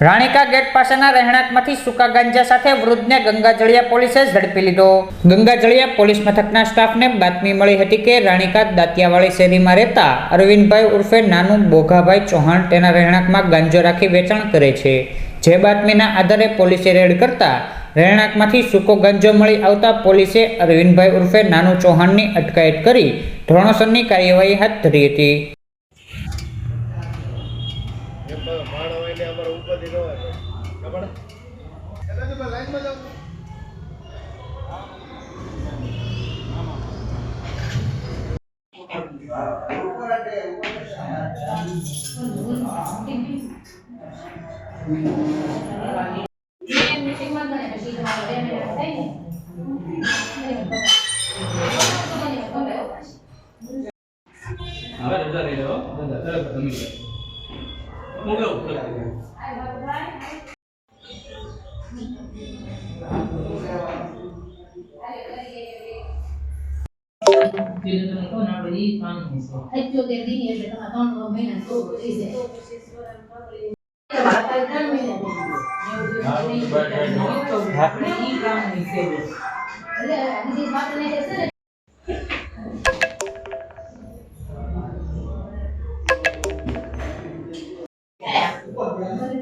રાણીકા gate પાસેના રહેણાંકમાંથી સૂકા ગાંજા સાથે વૃદ્ધને ગંગાજળિયા પોલીસે ઝડપી લીધો. ગંગાજળિયા પોલીસ મથકના સ્ટાફને બાતમી મળી હતી કે રાણીકા દાંતિયાવાળી શેરીમાં રહેતા અરવિંદભાઈ ઉર્ફે નાનું બોઘાભાઈ ચૌહાણ તેના રહેણાંકમાં ગાંજો રાખી વેચાણ કરે છે. જે બાતમીના આધારે પોલીસે રેડ કરતા રહેણાંકમાંથી સૂકો ગાંજો મળી આવતા પોલીસે અરવિંદભાઈ ઉર્ફે નાનું ચૌહાણની અટકાયત કરી ધોરણસરની કાર્યવાહી હાથ ધરી હતી. હોય એટલે અમારે ઉપરથી ન હોય ખબર? એટલે તમે લાઈનમાં જાઓ મીટિંગમાં ગણે પછી તમારે બે મિનિટ થાય ને હવે રજા લઈ લો. રજા તમે होंगे తిరుగుతుంటూ నాడు ఈ కాన్ ಹೆಚ್ಚು ತೆಗೆದಿ ಹೇಳ್ಬೇಕು ಅದೊಂದು ಒಮ್ಮೆ ನನಗೂ ಇದೆ ಈ ಕಾನ್ ಹೆಸರು ಅದೇ ಮಾತನೇ ಹೆಸರು Gracias.